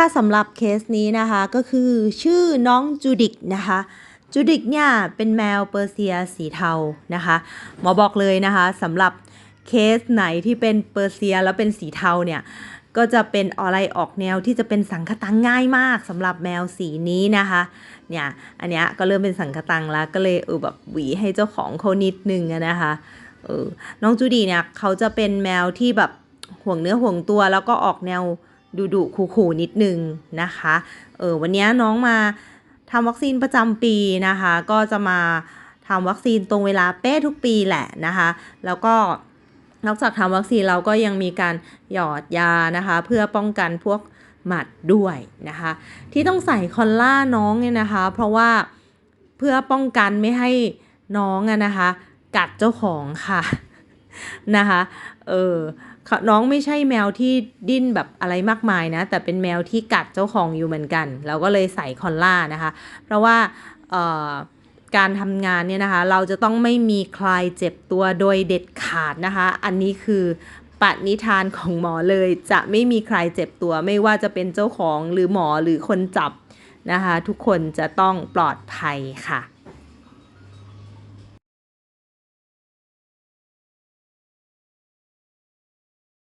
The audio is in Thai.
ค่ะสำหรับเคสนี้นะคะก็คือชื่อน้องจูดิกนะคะจูดิกเนี่ยเป็นแมวเปอร์เซียสีเทานะคะหมอบอกเลยนะคะสำหรับเคสไหนที่เป็นเปอร์เซียแล้วเป็นสีเทาเนี่ยก็จะเป็นอะไรออกแนวที่จะเป็นสังคตังง่ายมากสำหรับแมวสีนี้นะคะเนี่ยอันเนี้ยก็เริ่มเป็นสังคตังแล้วก็เลยเออแบบหวีให้เจ้าของเขานิดนึงนะคะเออน้องจูดีเนี่ยเขาจะเป็นแมวที่แบบห่วงเนื้อห่วงตัวแล้วก็ออกแนว ดุดุขู่ๆนิดนึงนะคะ เออวันนี้น้องมาทำวัคซีนประจำปีนะคะ ก็จะมาทำวัคซีนตรงเวลาเป๊ะทุกปีแหละนะคะ แล้วก็นอกจากทำวัคซีนเราก็ยังมีการหยอดยานะคะ เพื่อป้องกันพวกหมัดด้วยนะคะ ที่ต้องใส่คอลล่าน้องเนี่ยนะคะ เพราะว่าเพื่อป้องกันไม่ให้น้องอะนะคะ กัดเจ้าของค่ะนะคะ เออ น้องไม่ใช่แมวที่ดิ้นแบบอะไรมากมายนะ แต่เป็นแมวที่กัดเจ้าของอยู่เหมือนกัน เราก็เลยใส่คอลล่านะคะ เพราะว่าการทำงานเนี่ยนะคะ เราจะต้องไม่มีใครเจ็บตัวโดยเด็ดขาดนะคะ อันนี้คือปณิธานของหมอเลยจะไม่มีใครเจ็บตัว ไม่ว่าจะเป็นเจ้าของหรือหมอหรือคนจับนะคะ ทุกคนจะต้องปลอดภัยค่ะ